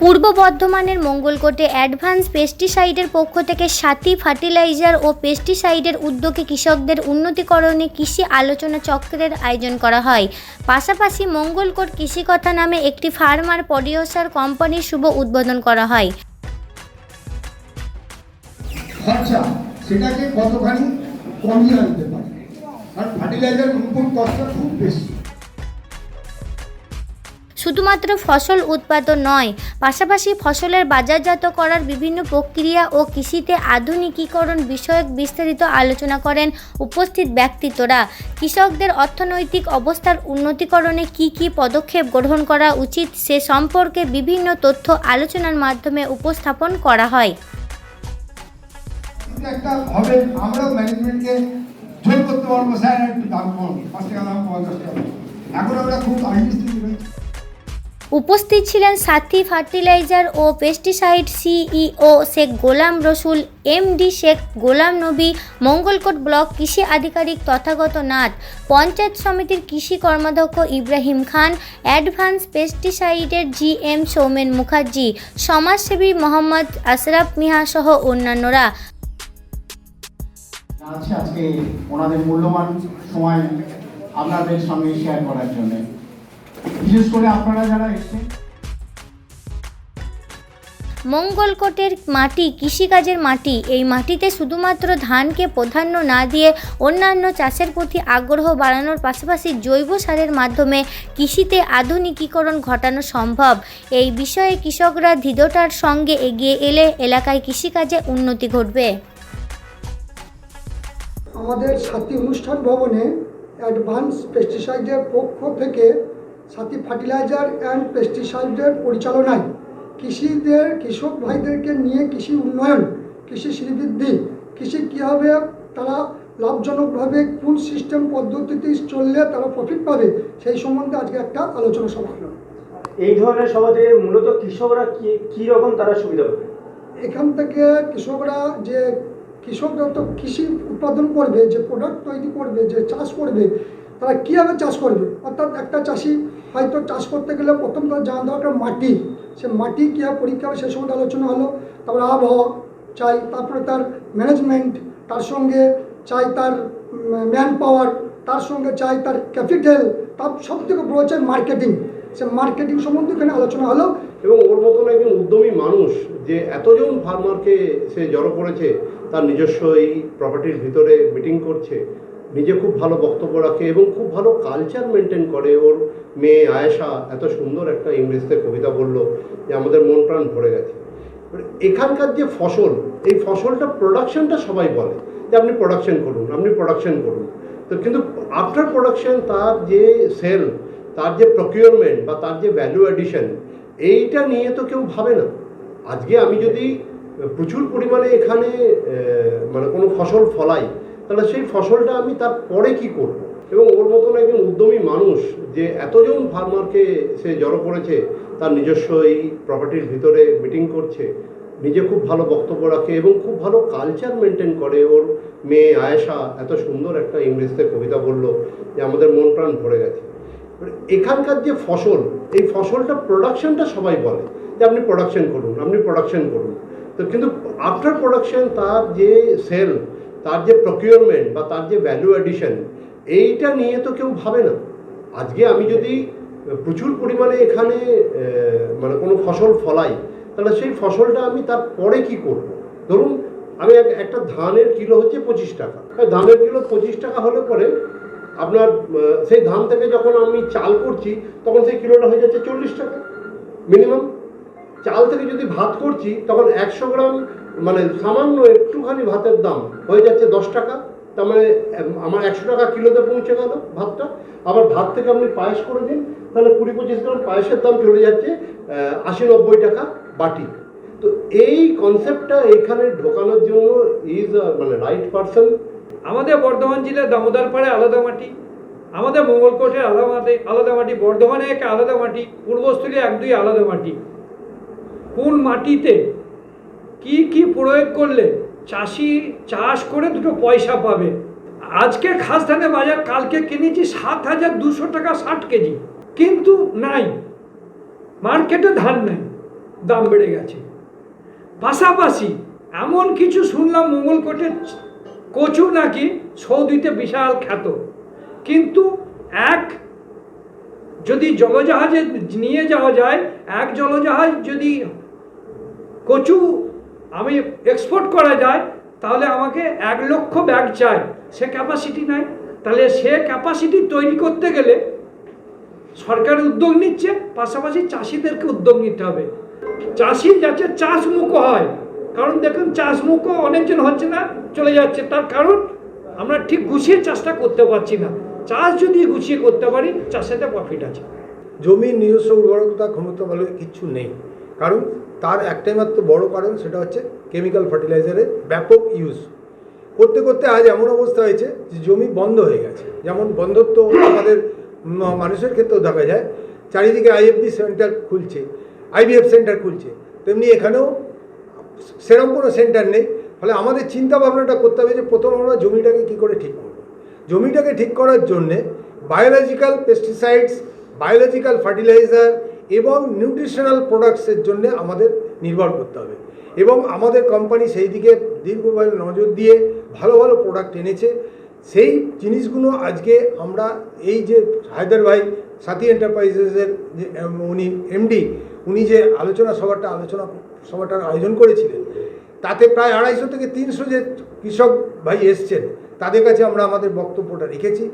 পূর্ব বর্ধমানের মঙ্গলকোটে অ্যাডভান্স পেস্টিসাইডের পক্ষ থেকে সাথী ফার্টিলাইজার ও পেস্টিসাইডের উদ্যোগে কৃষকদের উন্নতিকরণে কৃষি আলোচনা চক্রের আয়োজন করা হয়। পাশাপাশি মঙ্গলকোট কৃষিকথা নামে একটি ফার্মার প্রডিউসার কোম্পানির শুভ উদ্বোধন করা হয়। সেটাকে কতখানি কমিয়ে আনতে পারে? ফার্টিলাইজার খুব বেশি। শুধুমাত্র ফসল উৎপাদন নয়, পাশাপাশি ফসলের বাজারজাত করার বিভিন্ন প্রক্রিয়া ও কৃষিতে আধুনিকীকরণ বিষয়ক বিস্তারিত আলোচনা করেন উপস্থিত ব্যক্তিত্বরা। কৃষকদের অর্থনৈতিক অবস্থার উন্নতিকরণে কি কি পদক্ষেপ গ্রহণ করা উচিত সে সম্পর্কে বিভিন্ন তথ্য আলোচনার মাধ্যমে উপস্থাপন করা হয়। একটা হবে, আমরাও ম্যানেজমেন্টকে জোর করতে পারব, স্যার একটু দাম কম, পাঁচ টাকা দাম টাকা। এখন আমরা খুব আইডিস্টিক উপস্থিত ছিলেন সাথী ফার্টিলাইজার ও pesticide CEO Sheikh Golam Rasul, MD Sheikh Ghulam Nabi, Mangalkot block কৃষি আধিকারিক তথাগত নাথ, পঞ্চায়েত সমিতির কৃষি কর্মাধ্যক্ষ ইব্রাহিম খান, অ্যাডভান্স পেস্টিসাইডের জিএম সৌমেন মুখার্জি, সমাজসেবী মোহাম্মদ আশরাফ মিহা সহ অন্যান্যরা। আজকে ওনাদের মূল্যবান সময় আপনাদের সঙ্গে শেয়ার করার জন্য। বিশেষ করে আপনারা যারা এসছেন। মঙ্গলকোটের মাটি কৃষিকাজের মাটি এই মাটিতে শুধুমাত্র ধানকে প্রাধান্য না দিয়ে অন্যান্য চাষের প্রতি আগ্রহ বাড়ানোর পাশাপাশি জৈব সারের মাধ্যমে কৃষিতে আধুনিকীকরণ ঘটানো সম্ভব। এই বিষয়ে কৃষকরা দৃঢ়তার সঙ্গে এগিয়ে এলে এলাকায় কৃষিকাজে উন্নতি ঘটবে। আমাদের সাথী অনুষ্ঠান ভবনে অ্যাডভান্স পেস্টিসাইডের পক্ষ থেকে সাথী ফার্টিলাইজার অ্যান্ড পেস্টিসাইডের পরিচালনায় কৃষিদের কৃষক ভাইদেরকে নিয়ে কৃষি উন্নয়ন কৃষি শ্রীবৃদ্ধি কৃষি কীভাবে তারা লাভজনকভাবে কোন সিস্টেম পদ্ধতিতে চললে তারা প্রফিট পাবে সেই সম্বন্ধে আজকে একটা আলোচনা সভা হলো। এই ধরনের সমাজে মূলত কৃষকরা কি কি রকম তারা সুবিধা পাবে? এখান থেকে কৃষকরা যে কৃষকরা তো কৃষি উৎপাদন করবে যে প্রোডাক্ট তৈরি করবে যে চাষ করবে তারা কীভাবে চাষ করবে? অর্থাৎ একটা চাষি হয়তো চাষ করতে গেলে প্রথম তার জানা দরকার মাটি। সে মাটি কীভাবে পরীক্ষা সে সম্বন্ধে আলোচনা হলো। তারপরে আবহাওয়া, চাই তারপরে তার ম্যানেজমেন্ট তার সঙ্গে চাই তার ম্যান পাওয়ার তার সঙ্গে চাই তার ক্যাপিটাল তার সব থেকে বড় চাই মার্কেটিং সে মার্কেটিং সম্বন্ধে এখানে আলোচনা হলো। এবং ওর মতন একজন উদ্যমী মানুষ যে এতজন ফার্মারকে সে জড়ো করেছে, তার নিজস্ব এই প্রপার্টির ভিতরে মিটিং করছে নিজে খুব ভালো বক্তব্য রাখে এবং খুব ভালো কালচার মেনটেন করে। ওর মেয়ে আয়েশা এত সুন্দর একটা ইংরেজিতে কবিতা বলল যে আমাদের মন প্রাণ ভরে গেছে। এখানকার যে ফসল, এই ফসলটা প্রোডাকশনটা সবাই বলে যে আপনি প্রোডাকশন করুন, আপনি প্রোডাকশন করুন। তো কিন্তু আফটার প্রোডাকশন তার যে সেল তার যে প্রকিউরমেন্ট বা তার যে ভ্যালু অ্যাডিশন এইটা নিয়ে তো কেউ ভাবে না। আজকে আমি যদি প্রচুর পরিমাণে এখানে মানে কোনো ফসল ফলাই তাহলে সেই ফসলটা আমি তার পরে কি করব? এবং ওর মতন একজন উদ্যমী মানুষ যে এতজন ফার্মারকে সে জড়ো করেছে, তার নিজস্ব এই প্রপার্টির ভিতরে মিটিং করছে, নিজে খুব ভালো বক্তব্য রাখে এবং খুব ভালো কালচার মেনটেন করে। ওর মেয়ে আয়েশা এত সুন্দর একটা ইংরেজিতে কবিতা বলল যে, আমাদের মন প্রাণ ভরে গেছে। এখানকার যে ফসল, এই ফসলটা প্রোডাকশনটা সবাই বলে যে, আপনি প্রোডাকশন করুন, আপনি প্রোডাকশন করুন। তো কিন্তু আফটার প্রোডাকশন তার যে সেল তার যে প্রকিউরমেন্ট বা তার যে ভ্যালু অ্যাডিশন এইটা নিয়ে তো কেউ ভাবে না। আজকে আমি যদি প্রচুর পরিমাণে এখানে মানে কোনো ফসল ফলাই, তাহলে সেই ফসলটা আমি তার পরে কি করব? ধরুন, আমি এক- একটা ধানের কিলো হচ্ছে পঁচিশ টাকা। ধানের কিলো পঁচিশ টাকা হলে পরে আপনার সেই ধান থেকে যখন আমি চাল করছি, তখন সেই কিলোটা হয়ে যাচ্ছে চল্লিশ টাকা মিনিমাম। চাল থেকে যদি ভাত করছি, তখন একশো গ্রাম মানে সামান্য একটুখানি ভাতের দাম। হয়ে যাচ্ছে দশ টাকা। তার মানে আমার একশো টাকা কিলোতে পৌঁছে গেল ভাতটা। আবার ভাত থেকে আপনি পায়েস করে দিন, তাহলে কুড়ি পঁচিশ গ্রাম পায়েসের দাম চলে যাচ্ছে আশি নব্বই টাকা বাটি। তো এই কনসেপ্টটা এখানে ঢোকানোর জন্য ইজ মানে রাইট পারসন আমাদের বর্ধমান জেলার দামোদরপাড়ে আলাদা মাটি, আমাদের মঙ্গলকোটের আলাদা মাটি আলাদা মাটি, বর্ধমানে এক আলাদা মাটি পূর্বস্থলী এক দুই আলাদা মাটি। কোন মাটিতে কি কি প্রয়োগ করলে চাষি চাষ করে দুটো পয়সা পাবে? আজকে খাস ধানের বাজার, কালকে কিনেছি সাত হাজার দুশো টাকা ষাট কেজি। কিন্তু নাই। মার্কেটে ধান নাই। দাম বেড়ে গেছে। পাশাপাশি এমন কিছু শুনলাম মঙ্গলকোটের কচু নাকি সৌদিতে বিশাল খ্যাত। কিন্তু এক যদি জলজাহাজে নিয়ে যাওয়া যায়, এক জলজাহাজ যদি কচু আমি এক্সপোর্ট করা যায়, তাহলে আমাকে এক লক্ষ ব্যাগ চাই। সে ক্যাপাসিটি নাই। তাহলে সে ক্যাপাসিটি তৈরি করতে গেলে সরকার উদ্যোগ নিচ্ছে, পাশাপাশি চাষিদেরকে উদ্যোগ নিতে হবে। চাষি যাতে চাষমুখ হয়, কারণ দেখুন চাষ চাষমুখ অনেকজন হচ্ছে না, চলে যাচ্ছে। তার কারণ আমরা ঠিক গুছিয়ে চাষটা করতে পারছি না। চাষ যদি গুছিয়ে করতে পারি চাষেতে প্রফিট আছে। জমির নিজস্ব উর্বরতা, ক্ষমতা বলে কিচ্ছু নেই। কারণ তার একটাই মাত্র বড় কারণ, সেটা হচ্ছে কেমিক্যাল ফার্টিলাইজারের ব্যাপক ইউজ করতে করতে আজ এমন অবস্থা হয়েছে যে জমি বন্ধ হয়ে গেছে। যেমন বন্ধত্ব আমাদের মানুষের ক্ষেত্রেও দেখা যায়। চারিদিকে আইএফবি সেন্টার খুলছে আইবিএফ সেন্টার খুলছে। তেমনি এখানেও সেরকম কোনো সেন্টার নেই। ফলে আমাদের চিন্তা ভাবনাটা করতে হবে যে প্রথম আমরা জমিটাকে কী করে ঠিক করব। জমিটাকে ঠিক করার জন্যে বায়োলজিক্যাল পেস্টিসাইডস বায়োলজিক্যাল ফার্টিলাইজার এবং নিউট্রিশনাল প্রোডাক্টসের জন্য আমাদের নির্ভর করতে হবে। এবং আমাদের কোম্পানি সেই দিকে দীর্ঘভাবে নজর দিয়ে ভালো ভালো প্রোডাক্ট এনেছে। সেই জিনিসগুলো আজকে আমরা এই যে হায়দার ভাই, সাথী এন্টারপ্রাইজেসের যে উনি এমডি উনি যে আলোচনা সভাটা, আলোচনা সভাটার আয়োজন করেছিলেন, তাতে প্রায় আড়াইশো থেকে তিনশো যে কৃষক ভাই এসছেন, তাদের কাছে আমরা আমাদের বক্তব্যটা রেখেছি।